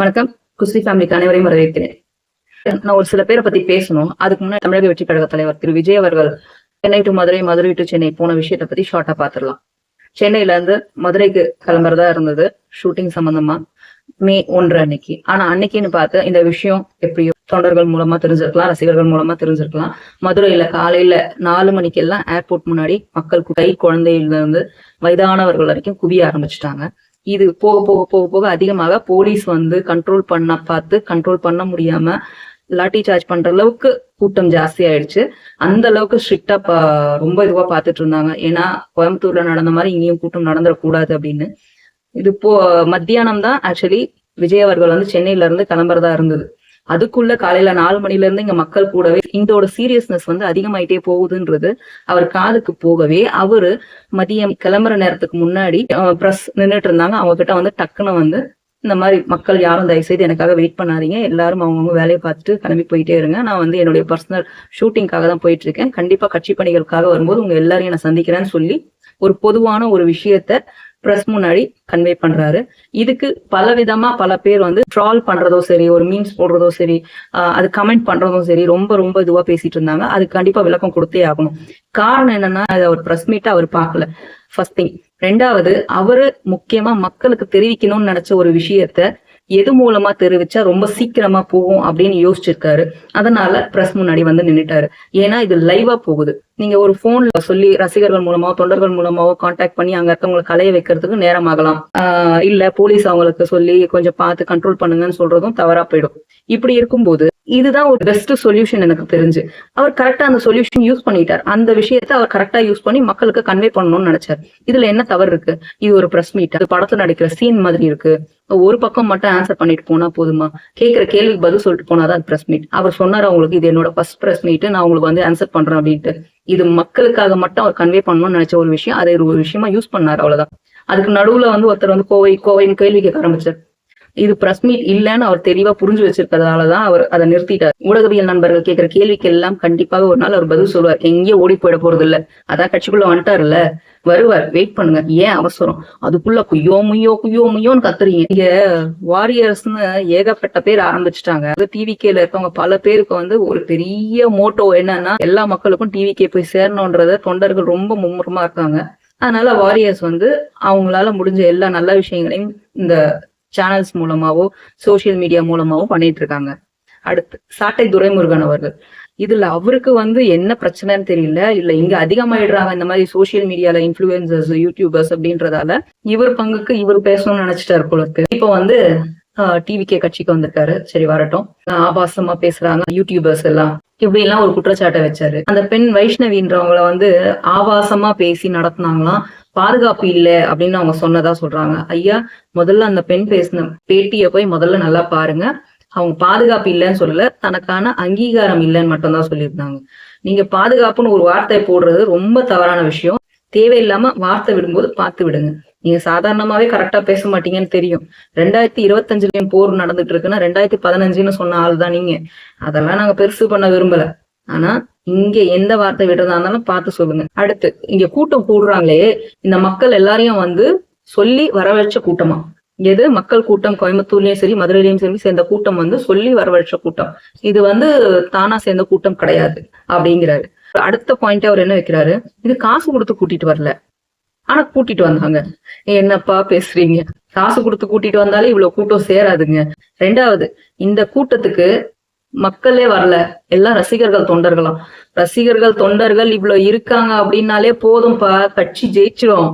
வணக்கம். குஸ்ரி ஃபேமிலிக்கு அனைவரையும் வரவேற்கிறேன். நான் ஒரு சில பேரை பத்தி பேசணும். அதுக்கு முன்னாடி தமிழக வெற்றி கழக தலைவர் திரு விஜய் அவர்கள் சென்னை டு மதுரை மதுரை டு சென்னை போன விஷயத்தை பத்தி ஷார்ட்டா பாத்துடலாம். சென்னையில இருந்து மதுரைக்கு கிளம்புறதா இருந்தது. ஷூட்டிங் சம்பந்தமா. மே ஒன்று அன்னைக்கு. ஆனா அன்னைக்குன்னு பார்த்து இந்த விஷயம் எப்படியோ தொண்டர்கள் மூலமா தெரிஞ்சிருக்கலாம் ரசிகர்கள் மூலமா தெரிஞ்சிருக்கலாம். மதுரையில காலையில நாலு மணிக்கெல்லாம் ஏர்போர்ட் முன்னாடி மக்கள் கை குழந்தையில இருந்து வயதானவர்கள் வரைக்கும் குவிய ஆரம்பிச்சுட்டாங்க. இது போக போக போக போக அதிகமாக போலீஸ் வந்து கண்ட்ரோல் பண்ண பார்த்து கண்ட்ரோல் பண்ண முடியாம லாட்டி சார்ஜ் பண்ற அளவுக்கு கூட்டம் ஜாஸ்தி ஆயிடுச்சு. அந்த அளவுக்கு ஸ்ட்ரிக்டா ரொம்ப இதுவா பார்த்துட்டு இருந்தாங்க. ஏன்னா கோயம்புத்தூர்ல நடந்த மாதிரி இங்கேயும் கூட்டம் நடந்துடக்கூடாது அப்படின்னு. இது போ மத்தியானம் தான் ஆக்சுவலி விஜய் அவர்கள் வந்து சென்னையில இருந்து கிளம்புறதா இருந்தது. அதுக்குள்ள காலையில நாலு மணில இருந்து இங்க மக்கள் கூடவே இதோட சீரியஸ்னஸ் வந்து அதிகமாயிட்டே போகுதுன்றது அவர் காதுக்கு போகவே அவரு மதியம் கிளம்புற நேரத்துக்கு முன்னாடி பிரஸ் நின்றுட்டு இருந்தாங்க. அவங்க கிட்ட வந்து டக்குன்னு வந்து இந்த மாதிரி மக்கள் யாரும் தயவு செய்து எனக்காக வெயிட் பண்ணாதீங்க. எல்லாரும் அவங்கவுங்க வேலையை பார்த்துட்டு கிளம்பி போயிட்டே இருங்க. நான் வந்து என்னுடைய பர்சனல் ஷூட்டிங்காக தான் போயிட்டு இருக்கேன் கண்டிப்பா கட்சி பணிகளுக்காக வரும்போது உங்க எல்லாரையும் நான் சந்திக்கிறேன்னு சொல்லி ஒரு பொதுவான ஒரு விஷயத்த ப்ரெஸ் முன்னாடி கன்வே பண்றாரு. இதுக்கு பல விதமா பல பேர் வந்து ட்ரால் பண்றதோ சரி ஒரு மீன்ஸ் போடுறதோ சரி அது கமெண்ட் பண்றதும் சரி ரொம்ப ரொம்ப இதுவா பேசிட்டு இருந்தாங்க. அது கண்டிப்பா விளக்கம் கொடுத்தே ஆகணும். காரணம் என்னன்னா அது அவர் ப்ரெஸ் மீட்டை அவர் பார்க்கல. ஃபர்ஸ்ட் திங் ரெண்டாவது அவரு முக்கியமா மக்களுக்கு தெரிவிக்கணும்னு நினைச்ச ஒரு விஷயத்த எது மூலமா தெரிவிச்சா ரொம்ப சீக்கிரமா போகும் அப்படின்னு யோசிச்சிருக்காரு. அதனால பிரஸ் முன்னாடி வந்து நின்றுட்டாரு ஏன்னா இது லைவா போகுது. நீங்க ஒரு போன்ல சொல்லி ரசிகர்கள் மூலமாவோ தொண்டர்கள் மூலமாவோ கான்டாக்ட் பண்ணி அங்க இருக்கவங்களை கலைய வைக்கிறதுக்கு நேரம் ஆகலாம் ஆஹ் இல்ல போலீஸ் அவங்களுக்கு சொல்லி கொஞ்சம் பார்த்து கண்ட்ரோல் பண்ணுங்கன்னு சொல்றதும் தவறா போயிடும். இப்படி இருக்கும்போது இதுதான் ஒரு பெஸ்ட் சொல்யூஷன் எனக்கு தெரிஞ்சு. அவர் கரெக்டா அந்த சொல்யூஷன் யூஸ் பண்ணிட்டார். அந்த விஷயத்த அவர் கரெக்டா யூஸ் பண்ணி மக்களுக்கு கன்வே பண்ணணும்னு நினைச்சார். இதுல என்ன தவறு இருக்கு? இது ஒரு பிரஸ் மீட் அது படத்துல நடிக்கிற சீன் மாதிரி இருக்கு. ஒரு பக்கம் மட்டும் ஆன்சர் பண்ணிட்டு போனா போதுமா? கேட்கிற கேள்விக்கு பதில் சொல்லிட்டு போனாதான் பிரஸ் மீட் அவர் சொன்னார் அவங்களுக்கு இது என்னோட ஃபர்ஸ்ட் பிரஸ் மீட் நான் உங்களுக்கு வந்து ஆன்சர் பண்றேன் அப்படின்ட்டு. இது மக்களுக்காக மட்டும் அவர் கன்வே பண்ணணும்னு நினைச்ச ஒரு விஷயம் அதை ஒரு விஷயமா யூஸ் பண்ணாரு அவ்வளவுதான். அதுக்கு நடுவுல வந்து ஒருத்தர் வந்து கோவை கோவைன்னு கேள்வி கேட்க ஆரம்பிச்சார். இது பிரஸ் மீட் இல்லைன்னு அவர் தெளிவா புரிஞ்சு வச்சிருக்கிறதாலதான் அவர் அதை நிறுத்திட்டார். ஊடகவியல் நண்பர்கள் கேட்கிற கேள்விக்கு எல்லாம் கண்டிப்பாக ஒரு நாள் அவர் பதில் சொல்லுவார். எங்கேயோ ஓடி போயிட போறது இல்ல அதான் கட்சிக்குள்ள வந்துட்டார்ல வருவார். வெயிட் பண்ணுங்க. ஏன் அவசரம்? அதுக்குள்ள குய்யோ முய்யோ குய்யோ முய்யோன்னு கத்துறீங்க. இங்க வாரியர்ஸ்னு ஏகப்பட்ட பேர் ஆரம்பிச்சுட்டாங்க. டிவி கேல இருக்கவங்க பல பேருக்கு வந்து ஒரு பெரிய மோட்டோ என்னன்னா எல்லா மக்களுக்கும் டிவி கே போய் சேரணும்ன்றத தொண்டர்கள் ரொம்ப மும்முரமா இருக்காங்க. அதனால வாரியர்ஸ் வந்து அவங்களால முடிஞ்ச எல்லா நல்ல விஷயங்களையும் இந்த சேனல்ஸ் மூலமாவோ சோசியல் மீடியா மூலமாவோ பண்ணிட்டு இருக்காங்க அடுத்து சாட்டை துரைமுருகன் அவர்கள். இதுல அவருக்கு வந்து என்ன பிரச்சனைன்னு தெரியல. இல்ல இங்க அதிகமாயிடுறாங்க இந்த மாதிரி சோசியல் மீடியால இன்ஃபுளுசர்ஸ் யூடியூபர்ஸ் அப்படின்றதால இவர் பங்குக்கு இவர் பேசணும்னு நினைச்சிட்டாரு போல இருக்கு. இப்போ வந்து டிவிகே கட்சிக்கு வந்திருக்காரு. சரி வரட்டும். ஆபாசமா பேசுறாங்க யூடியூபர்ஸ் எல்லாம். இப்படி எல்லாம் ஒரு குற்றச்சாட்டை வச்சாரு. அந்த பெண் வைஷ்ணவின்றவங்கள வந்து ஆபாசமா பேசி நடத்தினாங்களாம். பாதுகாப்பு இல்லை அப்படின்னு அவங்க சொன்னதா சொல்றாங்க. ஐயா முதல்ல அந்த பெண் பேசின பேட்டிய போய் முதல்ல நல்லா பாருங்க. அவங்க பாதுகாப்பு இல்லைன்னு சொல்லல தனக்கான அங்கீகாரம் இல்லைன்னு மட்டும்தான் சொல்லியிருந்தாங்க. நீங்க பாதுகாப்புன்னு ஒரு வார்த்தை போடுறது ரொம்ப தவறான விஷயம். தேவையில்லாம வார்த்தை விடும்போது பார்த்து விடுங்க. நீங்க சாதாரணமாவே கரெக்டா பேச மாட்டீங்கன்னு தெரியும். ரெண்டாயிரத்தி இருபத்தஞ்சுலயும் போர் நடந்துட்டு இருக்குன்னா ரெண்டாயிரத்தி பதினஞ்சுன்னு சொன்ன ஆள் தான் நீங்க. அதெல்லாம் நாங்க பெருசு பண்ண விரும்பல. ஆனா இங்க எந்த வார்த்தை விடுறதா இருந்தாலும் பார்த்து சொல்லுங்க. அடுத்து இங்க கூட்டம் கூடுறாங்களே இந்த மக்கள் எல்லாரையும் வந்து சொல்லி வரவழைச்ச கூட்டமா? எது? மக்கள் கூட்டம் கோயம்புத்தூர்லயும் சரி மதுரையிலயும் சரி சேர்ந்த கூட்டம் வந்து சொல்லி வரவழைச்ச கூட்டம். இது வந்து தானா சேர்ந்த கூட்டம் கிடையாது அப்படிங்கிறாரு. அடுத்த பாயிண்ட் அவர் என்ன வைக்கிறாரு? இது காசு கொடுத்து கூட்டிட்டு வரல. ஆனா கூட்டிட்டு வந்தாங்க. என்னப்பா பேசுறீங்க? காசு கொடுத்து கூட்டிட்டு வந்தாலே இவ்வளவு கூட்டம் சேராதுங்க. ரெண்டாவது இந்த கூட்டத்துக்கு மக்களே வரல. எல்லாம் ரசிகர்கள் தொண்டர்களாம். ரசிகர்கள் தொண்டர்கள் இவ்வளவு இருக்காங்க அப்படின்னாலே போதும்பா கட்சி ஜெயிச்சிடும்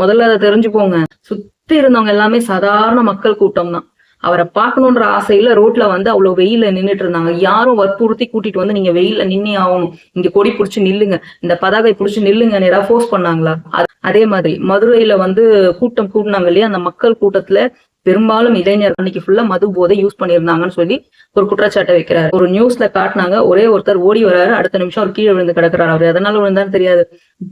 முதல்ல அதை தெரிஞ்சுக்கோங்க. சுத்தி இருந்தவங்க எல்லாமே சாதாரண மக்கள் கூட்டம் தான். அவரை பார்க்கணுன்ற ஆசையில ரோட்ல வந்து அவ்வளவு வெயில நின்றுட்டு இருந்தாங்க. யாரும் வற்புறுத்தி கூட்டிட்டு வந்து நீங்க வெயில நின்னே ஆகணும். இங்க கொடி புடிச்சு நில்லுங்க. இந்த பதாகை புடிச்சு நில்லுங்க நேரா ஃபோர்ஸ் பண்ணாங்களா? அதே மாதிரி மதுரையில வந்து கூட்டம் கூட்டினாங்க இல்லையா? அந்த மக்கள் கூட்டத்துல பெரும்பாலும் இளைஞர் அன்னைக்கு ஃபுல்லா மது போதை யூஸ் பண்ணியிருந்தாங்கன்னு சொல்லி ஒரு குற்றச்சாட்டை வைக்கிறாரு. ஒரு நியூஸ்ல காட்டினாங்க ஒரே ஒருத்தர் ஓடி வராரு அடுத்த நிமிஷம் அவர் கீழே விழுந்து கிடக்குறாரு. அவர் எதனால விழுந்தான்னு தெரியாது.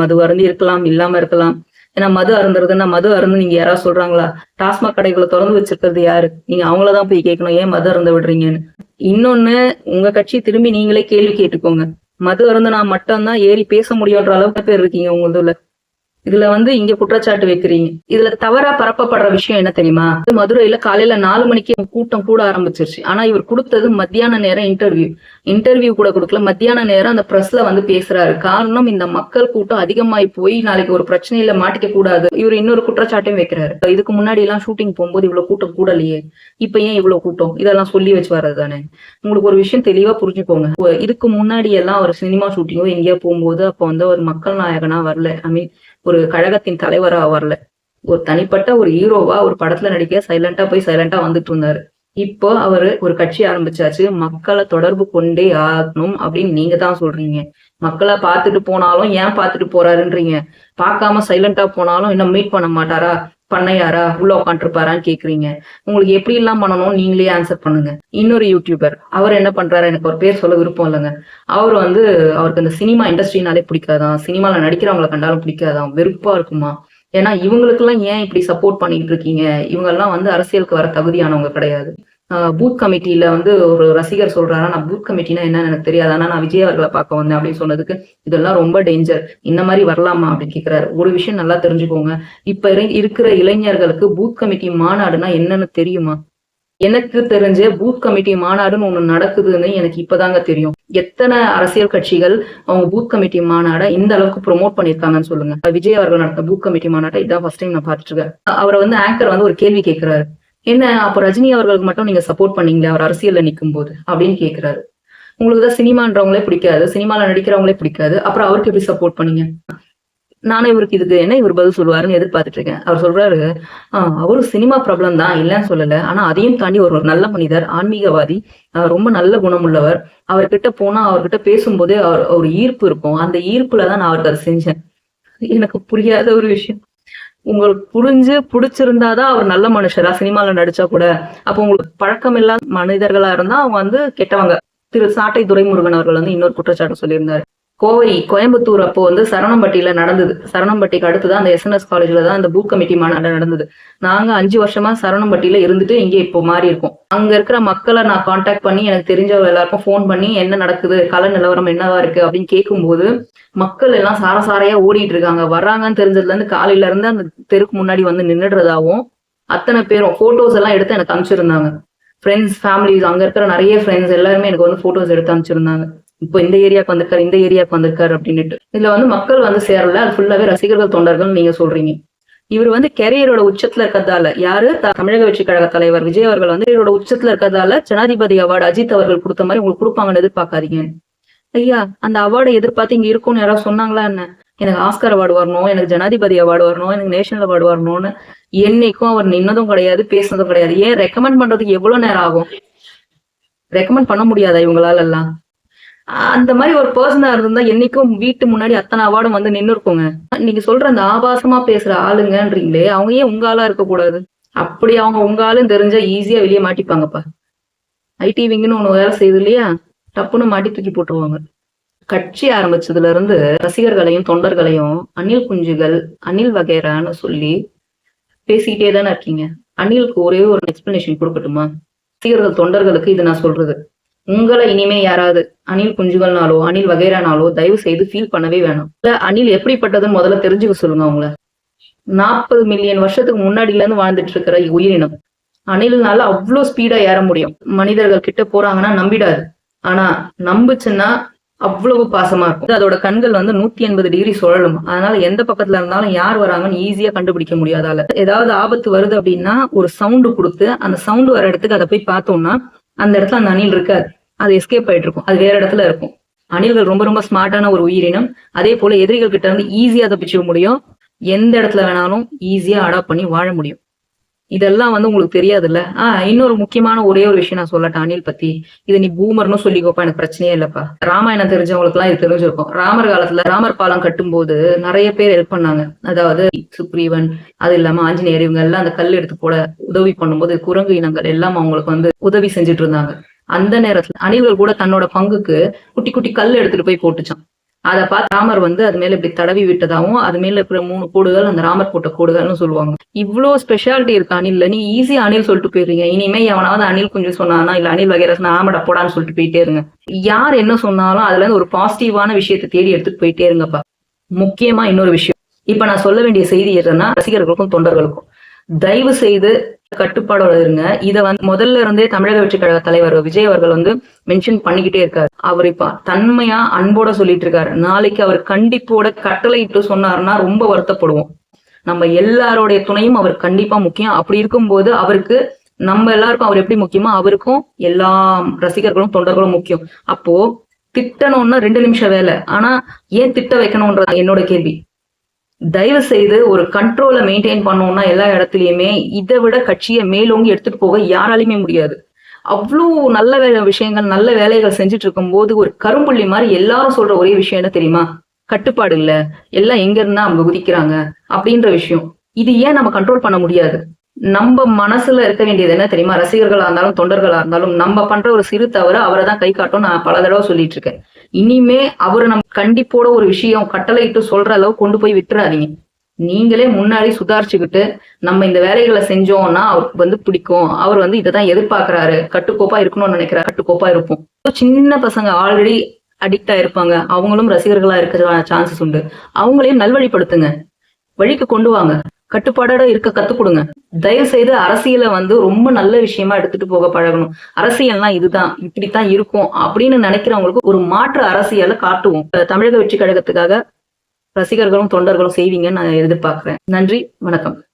மது அருந்தி இருக்கலாம் இல்லாம இருக்கலாம். ஏன்னா மது அருந்துறதுன்னா மது அருந்து நீங்க யாராவது சொல்றாங்களா? டாஸ்மாக் கடைகளை திறந்து வச்சிருக்கிறது யாரு? நீங்க அவங்களதான் போய் கேட்கணும் ஏன் மது அருந்த விடுறீங்கன்னு. இன்னொன்னு உங்க கட்சி திரும்பி நீங்களே கேள்வி கேட்டுக்கோங்க. மது அருந்துனா மட்டும்தான் ஏறி பேச முடியுன்ற அளவுக்கு பேர் இருக்கீங்க உங்களதுல இதுல வந்து இங்க குற்றச்சாட்டு வைக்கிறீங்க. இதுல தவறா பரப்பப்படுற விஷயம் என்ன தெரியுமா? மதுரையில காலையில நாலு மணிக்கு கூட்டம் கூட ஆரம்பிச்சிருச்சு. ஆனா இவர் கொடுத்தது மத்தியான நேரம் இன்டர்வியூ இன்டர்வியூ கூட கொடுக்கல. மத்தியான நேரம் அந்த பிரஸ்ல வந்து பேசுறாரு. காரணம் இந்த மக்கள் கூட்டம் அதிகமாயி போய் நாளைக்கு ஒரு பிரச்சனையில மாட்டிக்க கூடாது. இவர் இன்னொரு குற்றச்சாட்டையும் வைக்கிறாரு. இதுக்கு முன்னாடி எல்லாம் ஷூட்டிங் போகும்போது இவ்வளவு கூட்டம் கூடலையே. இப்ப ஏன் இவ்வளவு கூட்டம்? இதெல்லாம் சொல்லி வச்சு வர்றது தானே? உங்களுக்கு ஒரு விஷயம் தெளிவா புரிஞ்சுக்கோங்க. இதுக்கு முன்னாடி எல்லாம் ஒரு சினிமா ஷூட்டிங்கோ எங்கேயோ போகும்போது அப்ப வந்து ஒரு மக்கள் நாயகனா வரல. ஐ மீன் ஒரு கழகத்தின் தலைவரா வரல. ஒரு தனிப்பட்ட ஒரு ஹீரோவா ஒரு படத்துல நடிக்க சைலண்டா போய் சைலண்டா வந்துட்டு இருந்தாரு. இப்போ அவரு ஒரு கட்சி ஆரம்பிச்சாச்சு. மக்களை தொடர்பு கொண்டே ஆகணும் அப்படின்னு நீங்க தான் சொல்றீங்க. மக்களை பார்த்துட்டு போனாலும் ஏன் பார்த்துட்டு போறாருன்றீங்க. பார்க்காம சைலண்டா போனாலும் இன்னும் மீட் பண்ண மாட்டாரா? பண்ணையாரா உள்ள உட்காந்துருப்பாரான்னு கேக்குறீங்க. உங்களுக்கு எப்படி எல்லாம் பண்ணணும்னு நீங்களே ஆன்சர் பண்ணுங்க. இன்னொரு யூடியூபர் அவர் என்ன பண்றாரு? எனக்கு ஒரு பேர் சொல்ல விருப்பம் இல்லைங்க. அவர் வந்து அவருக்கு அந்த சினிமா இண்டஸ்ட்ரினாலே பிடிக்காதான். சினிமால நடிக்கிறவங்களை கண்டாலும் பிடிக்காதான். வெறுப்பா இருக்குமா? ஏன்னா இவங்களுக்கெல்லாம் ஏன் இப்படி சப்போர்ட் பண்ணிட்டு இருக்கீங்க? இவங்க எல்லாம் வந்து அரசியலுக்கு வர தகுதியானவங்க கிடையாது. பூத் கமிட்டியில வந்து ஒரு ரசிகர் சொல்றாரா நான் பூத் கமிட்டினா என்னன்னு எனக்கு தெரியாது. ஆனா நான் விஜய் அவர்களை பார்க்க வந்தேன் அப்படின்னு சொன்னதுக்கு இதெல்லாம் ரொம்ப டேஞ்சர் இந்த மாதிரி வரலாமா? அப்படின்னு கேக்குறாரு. ஒரு விஷயம் நல்லா தெரிஞ்சுக்கோங்க. இப்ப இரு- இருக்கிற இளைஞர்களுக்கு பூத் கமிட்டி மாநாடுனா என்னன்னு தெரியுமா? எனக்கு தெரிஞ்ச பூத் கமிட்டி மாநாடுன்னு ஒண்ணு நடக்குதுன்னு எனக்கு இப்பதாங்க தெரியும். எத்தனை அரசியல் கட்சிகள் அவங்க பூத் கமிட்டி மாநாடை இந்த அளவுக்கு ப்ரோமோட் பண்ணிருக்காங்கன்னு சொல்லுங்க. விஜய் அவர்கள் நடத்த பூத் கமிட்டி மாநாட்டை இதான் ஃபர்ஸ்ட் டைம் நான் பாத்துட்டு இருக்கேன். அவரை வந்து ஆங்கர் வந்து ஒரு கேள்வி கேட்கிறாரு என்ன அப்போ ரஜினி அவர்களுக்கு மட்டும் நீங்க சப்போர்ட் பண்ணீங்களே? அவர் அரசியல்ல நிற்கும் போது அப்படின்னு கேக்குறாரு. உங்களுக்கு தான் சினிமான்றவங்களே பிடிக்காது சினிமால நடிக்கிறவங்களே பிடிக்காது. அப்புறம் அவருக்கு எப்படி சப்போர்ட் பண்ணீங்க? நானும் இவருக்கு இதுக்கு என்ன இவர் பதில் சொல்லுவாருன்னு எதிர்பார்த்துட்டு இருக்கேன். அவர் சொல்றாரு ஆஹ் அவரு சினிமா ப்ராப்ளம் தான் இல்லைன்னு சொல்லல. ஆனா அதையும் தாண்டி ஒரு ஒரு நல்ல மனிதர் ஆன்மீகவாதி ரொம்ப நல்ல குணமுள்ளவர். அவர்கிட்ட போனா அவர்கிட்ட பேசும்போதே அவர் ஒரு ஈர்ப்பு இருக்கும். அந்த ஈர்ப்புல தான் நான் அவருக்கு அதை செஞ்சேன். எனக்கு புரியாத ஒரு விஷயம். உங்களுக்கு புரிஞ்சு பிடிச்சிருந்தாதான் அவர் நல்ல மனுஷரா சினிமால நடிச்சா கூட. அப்போ உங்களுக்கு பழக்கம் இல்லாத மனிதர்களா இருந்தா அவங்க வந்து கெட்டவங்க. திரு சாட்டை துரைமுருகன் அவர்கள் வந்து இன்னொரு குற்றச்சாட்டு சொல்லியிருந்தாரு. கோவை கோயம்புத்தூர் அப்போ வந்து சரணம்பட்டியில நடந்தது. சரணம்பட்டிக்கு அடுத்துதான் அந்த எஸ்என்எஸ் காலேஜ்ல தான் அந்த பூத் கமிட்டி மாநாடு நடந்தது. நாங்க அஞ்சு வருஷமா சரணம்பட்டியில இருந்துட்டு இங்கே இப்போ மாறி இருக்கோம். அங்க இருக்கிற மக்களை நான் காண்டாக்ட் பண்ணி எனக்கு தெரிஞ்சவங்க எல்லாருக்கும் ஃபோன் பண்ணி என்ன நடக்குது கல நிலவரம் என்னவா இருக்கு அப்படின்னு கேட்கும்போது மக்கள் எல்லாம் சாரசாரையா ஓடிட்டு இருக்காங்க. வர்றாங்கன்னு தெரிஞ்சதுல இருந்து காலையில இருந்து அந்த தெருக்கு முன்னாடி வந்து நின்றுடுறதாவும் அத்தனை பேரும் போட்டோஸ் எல்லாம் எடுத்து எனக்கு அனுப்பிச்சிருந்தாங்க. ஃப்ரெண்ட்ஸ் ஃபேமிலிஸ் அங்க இருக்கிற நிறைய ஃப்ரெண்ட்ஸ் எல்லாருமே எனக்கு வந்து போட்டோஸ் எடுத்து அனுப்பிச்சிருந்தாங்க. இப்போ இந்த ஏரியாக்கு வந்திருக்காரு இந்த ஏரியாக்கு வந்திருக்காரு அப்படின்னுட்டு. இதுல வந்து மக்கள் வந்து சேரல அது ஃபுல்லாவே ரசிகர்கள் தொண்டர்கள் நீங்க சொல்றீங்க. இவர் வந்து கெரியரோட உச்சத்துல இருக்கிறதால யாரு? தமிழக வெற்றி கழக தலைவர் விஜய் அவர்கள் வந்து இவரோட உச்சத்துல இருக்கிறதால ஜனாதிபதி அவார்டு அஜித் அவர்கள் கொடுத்த மாதிரி உங்களுக்கு கொடுப்பாங்கன்னு எதிர்பார்க்காதீங்க. ஐயா அந்த அவார்டை எதிர்பார்த்து இங்க இருக்கும்னு யாராவது சொன்னாங்களா என்ன? எனக்கு ஆஸ்கர் அவார்டு வரணும் எனக்கு ஜனாதிபதி அவார்டு வரணும் எனக்கு நேஷனல் அவார்டு வரணும்னு என்னைக்கும் அவர் நின்னதும் கிடையாது பேசுனதும் கிடையாது. ஏன் ரெக்கமெண்ட் பண்றதுக்கு எவ்வளவு நேரம் ஆகும்? ரெக்கமெண்ட் பண்ண முடியாதா இவங்களால எல்லாம் அந்த மாதிரி ஒரு பர்சனா இருந்தா என்னைக்கும் வீட்டு முன்னாடி அத்தனை அவார்டும் வந்து நின்னு இருக்கோங்க நீங்க சொல்ற அந்த ஆபாசமா பேசுற ஆளுங்கன்றீங்களே அவங்க ஏன் உங்க ஆளா இருக்க கூடாது? அப்படி அவங்க உங்க தெரிஞ்சா ஈஸியா வெளியே மாட்டிப்பாங்கப்பா. ஐடி விங்னு ஒண்ணு வேலை செய்யுது இல்லையா? டப்புன்னு மாட்டி தூக்கி போட்டுருவாங்க. கட்சி ஆரம்பிச்சதுல இருந்து ரசிகர்களையும் தொண்டர்களையும் அணில் குஞ்சுகள் அணில் வகைரான்னு சொல்லி பேசிக்கிட்டே தானே இருக்கீங்க. அணிலுக்கு ஒரே ஒரு எக்ஸ்பிளனேஷன் கொடுக்கட்டுமா? ரசிகர்கள் தொண்டர்களுக்கு இது நான் சொல்றது. உங்களை இனிமே யாராவது அணில் குஞ்சுகள்னாலோ அணில் வகைரானாலோ தயவு செய்து ஃபீல் பண்ணவே வேணாம். இல்ல அணில் எப்படிப்பட்டதுன்னு முதல்ல தெரிஞ்சுக்க சொல்லுங்க அவங்கள. நாற்பது மில்லியன் வருஷத்துக்கு முன்னாடில இருந்து வாழ்ந்துட்டு இருக்கிற உயிரினம். அணில்னால அவ்வளோ ஸ்பீடா ஏற முடியும். மனிதர்கள் கிட்ட போறாங்கன்னா நம்பிடாது. ஆனா நம்புச்சுன்னா அவ்வளவு பாசமா இருக்கும். அதோட கண்கள் வந்து நூத்தி எண்பது டிகிரி சுழலும். அதனால எந்த பக்கத்துல இருந்தாலும் யார் வராங்கன்னு ஈஸியா கண்டுபிடிக்க முடியாதால ஏதாவது ஆபத்து வருது அப்படின்னா ஒரு சவுண்டு கொடுத்து அந்த சவுண்டு வர இடத்துக்கு அதை போய் பார்த்தோம்னா அந்த இடத்துல அந்த அணில் இருக்காது. அது எஸ்கேப் ஆயிட்டு இருக்கும். அது வேற இடத்துல இருக்கும். அணில்கள் ரொம்ப ரொம்ப ஸ்மார்ட்டான ஒரு உயிரினம். அதே போல எதிரிகள் கிட்ட இருந்து ஈஸியா தப்பிச்சுக்க முடியும். எந்த இடத்துல வேணாலும் ஈஸியா அடாப்ட் பண்ணி வாழ முடியும். இதெல்லாம் வந்து உங்களுக்கு தெரியாதுல்ல? ஆஹ் இன்னொரு முக்கியமான ஒரே ஒரு விஷயம் நான் சொல்லட்டேன் அணில் பத்தி. இது நீ பூமர்னு சொல்லிக்கோப்பா எனக்கு பிரச்சனையே இல்லப்பா. ராமாயணம் தெரிஞ்சவங்களுக்கு எல்லாம் இது தெரிஞ்சிருக்கும். ராமர் காலத்துல ராமர் பாலம் கட்டும்போது நிறைய பேர் ஹெல்ப் பண்ணாங்க. அதாவது சுக்ரீவன் அது இல்லாம ஆஞ்சநேயர் இவங்க எல்லாம் அந்த கல் எடுத்து போட உதவி பண்ணும்போது குரங்கு இனங்கள் எல்லாம் அவங்களுக்கு வந்து உதவி செஞ்சுட்டு இருந்தாங்க. அந்த நேரத்துல அணில்கள் கூட தன்னோட பங்குக்கு குட்டி குட்டி கல் எடுத்துட்டு போய் போட்டுச்சான். அதை பார்த்து ராமர் வந்து அது மேல இப்படி தடவி விட்டதாவும் அது மேல இருக்கிற மூணு கோடுகள் அந்த ராமர் போட்ட கோடுகள்னு சொல்லுவாங்க. இவ்ளோ ஸ்பெஷாலிட்டி இருக்கு அணில்ல. நீ ஈஸியா அணில் சொல்லிட்டு போயிருங்க. இனிமே எவனாவது அணில் கொஞ்சம் சொன்னானா இல்ல அணில் வகைரஸ் ஆமடா போடான்னு சொல்லிட்டு போயிட்டே இருங்க. யார் என்ன சொன்னாலும் அதுல இருந்து ஒரு பாசிட்டிவான விஷயத்தை தேடி எடுத்துட்டு போயிட்டே இருங்கப்பா. முக்கியமா இன்னொரு விஷயம். இப்ப நான் சொல்ல வேண்டிய செய்தி என்னன்னா ரசிகர்களுக்கும் தொண்டர்களுக்கும். தயவு செய்து கட்டுப்பாடோட இருங்க. இத வந்து முதல்ல இருந்தே தமிழக வெற்றி கழக தலைவர் விஜய் அவர்கள் வந்து மென்ஷன் பண்ணிக்கிட்டே இருக்காரு. அவர் இப்ப தன்மையா அன்போட சொல்லிட்டு இருக்காரு நாளைக்கு அவர் கண்டிப்போட கட்டளை இட்டு சொன்னாருன்னா ரொம்ப வருத்தப்படுவோம். நம்ம எல்லாரோடைய துணையும் அவர் கண்டிப்பா முக்கியம். அப்படி இருக்கும்போது அவருக்கு நம்ம எல்லாருக்கும் அவர் எப்படி முக்கியமோ அவருக்கும் எல்லா ரசிகர்களும் தொண்டர்களும் முக்கியம். அப்போ திட்டணும்னா ரெண்டு நிமிஷம் வேலை. ஆனா ஏன் திட்ட வைக்கணும்ன்றது என்னோட கேள்வி. தயவு செய்து ஒரு கண்ட்ரோலை மெயின்டைன் பண்ணோம்னா எல்லா இடத்துலயுமே இதை விட கட்சியை மேலோங்கி எடுத்துட்டு போக யாராலையுமே முடியாது. அவ்வளோ நல்ல விஷயங்கள் நல்ல வேலைகள் செஞ்சுட்டு இருக்கும்போது ஒரு கரும்புள்ளி மாதிரி எல்லாரும் சொல்ற ஒரே விஷயம் என்ன தெரியுமா? கட்டுப்பாடு இல்ல. எல்லாம் எங்க இருந்தா அவங்க குதிக்கிறாங்க அப்படின்ற விஷயம். இது ஏன் நம்ம கண்ட்ரோல் பண்ண முடியாது? நம்ம மனசுல இருக்க வேண்டியது என்ன தெரியுமா? ரசிகர்களா இருந்தாலும் தொண்டர்களா இருந்தாலும் நம்ம பண்ற ஒரு சிறு தவறு அவரை தான் கை காட்டும் நான் பல தடவை சொல்லிட்டு இருக்கேன். இனிமே அவர் நம்ம கண்டிப்போட ஒரு விஷயம் கட்டளையிட்டு சொல்ற அளவு கொண்டு போய் விட்டுறாதீங்க. நீங்களே முன்னாடி சுதாரிச்சுக்கிட்டு நம்ம இந்த வேலைகளை செஞ்சோம்னா அவருக்கு வந்து பிடிக்கும். அவர் வந்து இதை தான் கட்டுக்கோப்பா இருக்கணும்னு நினைக்கிறாரு கட்டுக்கோப்பா இருப்போம். சின்ன பசங்க ஆல்ரெடி அடிக்ட் ஆயிருப்பாங்க அவங்களும் ரசிகர்களா இருக்கிற சான்சஸ் உண்டு. அவங்களையும் நல்வழிப்படுத்துங்க. வழிக்கு கொண்டு வாங்க. கட்டுப்பாடோட இருக்க கத்துக் கொடுங்க. தயவு செய்து அரசியலை வந்து ரொம்ப நல்ல விஷயமா எடுத்துட்டு போக பழகணும். அரசியல்னா இதுதான் இப்படித்தான் இருக்கும் அப்படின்னு நினைக்கிறவங்களுக்கு ஒரு மாற்று அரசியலை காட்டுவோம். தமிழக வெற்றி கழகத்துக்காக ரசிகர்களும் தொண்டர்களும் செய்வீங்கன்னு நான் எதிர்பார்க்கிறேன். நன்றி வணக்கம்.